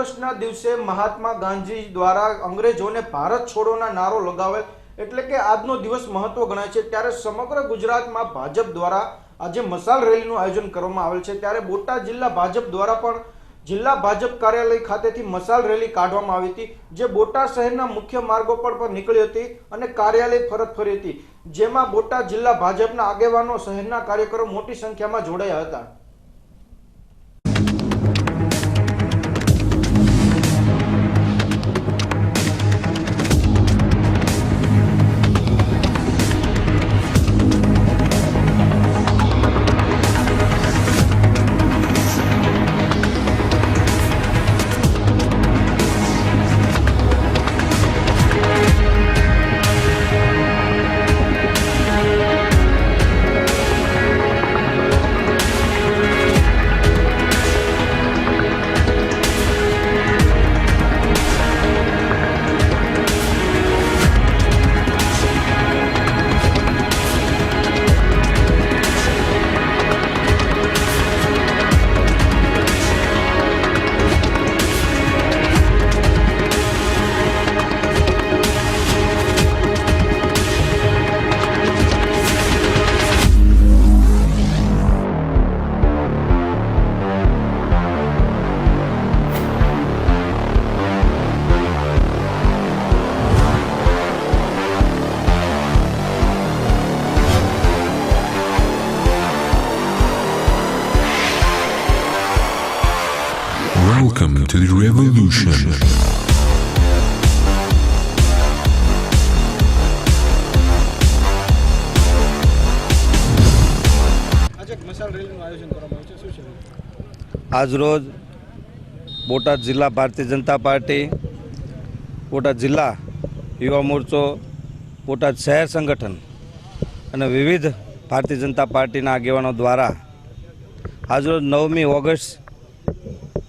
ઓગસ્ટના દિવસે મહાત્મા ગાંધી દ્વારા અંગ્રેજોને ભારત છોડોના નારો લગાવેલ એટલે કે આજનો દિવસ મહત્વ ગણાય છે. ત્યારે સમગ્ર ગુજરાતમાં ભાજપ દ્વારા આજે મસાલ રેલીનું આયોજન કરવામાં આવેલ છે. ત્યારે બોટાદ જિલ્લા ભાજપ દ્વારા પણ જિલ્લા ભાજપ કાર્યાલય ખાતેથી મસાલ રેલી કાઢવામાં આવી હતી, જે બોટાદ શહેરના મુખ્ય માર્ગો પર પણ નીકળી હતી અને કાર્યાલય ફરત ફરી હતી, જેમાં બોટાદ જિલ્લા ભાજપના આગેવાનો શહેરના કાર્યકરો મોટી સંખ્યામાં જોડાયા હતા. Welcome to the revolution. આજે મસાલ રેલીનું આયોજન કરવામાં આવ્યું છે શું છે આજરોજ બોટાદ જિલ્લા ભારતીય જનતા પાર્ટી બોટાદ જિલ્લા યુવા મોરચો બોટાદ શહેર સંગઠન અને વિવિધ ભારતીય જનતા પાર્ટીના આગેવાનો દ્વારા આજરોજ નવમી ઓગસ્ટ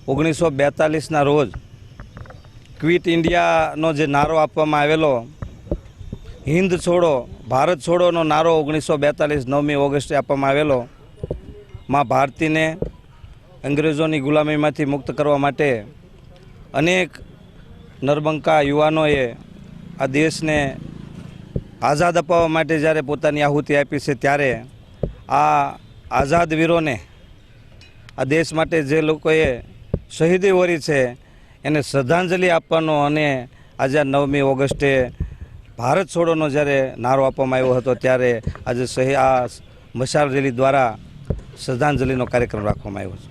ઓગણીસો બેતાલીસના રોજ ક્વિટ ઇન્ડિયાનો જે નારો આપવામાં આવેલો, હિન્દ છોડો, ભારત છોડોનો નારો ઓગણીસો બેતાલીસ નવમી ઓગસ્ટે આપવામાં આવેલો, માં ભારતીને અંગ્રેજોની ગુલામીમાંથી મુક્ત કરવા માટે અનેક નરબંકા યુવાનોએ આ દેશને આઝાદ અપાવવા માટે જ્યારે પોતાની આહુતિ આપી છે, ત્યારે આ આઝાદ વીરોને આ દેશ માટે જે લોકોએ શહીદી વરી છે, એને શ્રદ્ધાંજલિ આપવાનો અને આજે નવમી ઓગસ્ટે ભારત છોડોનો જ્યારે નારો આપવામાં આવ્યો હતો, ત્યારે આજે સહી આ મશાલ રેલી દ્વારા શ્રદ્ધાંજલિનો કાર્યક્રમ રાખવામાં આવ્યો છે.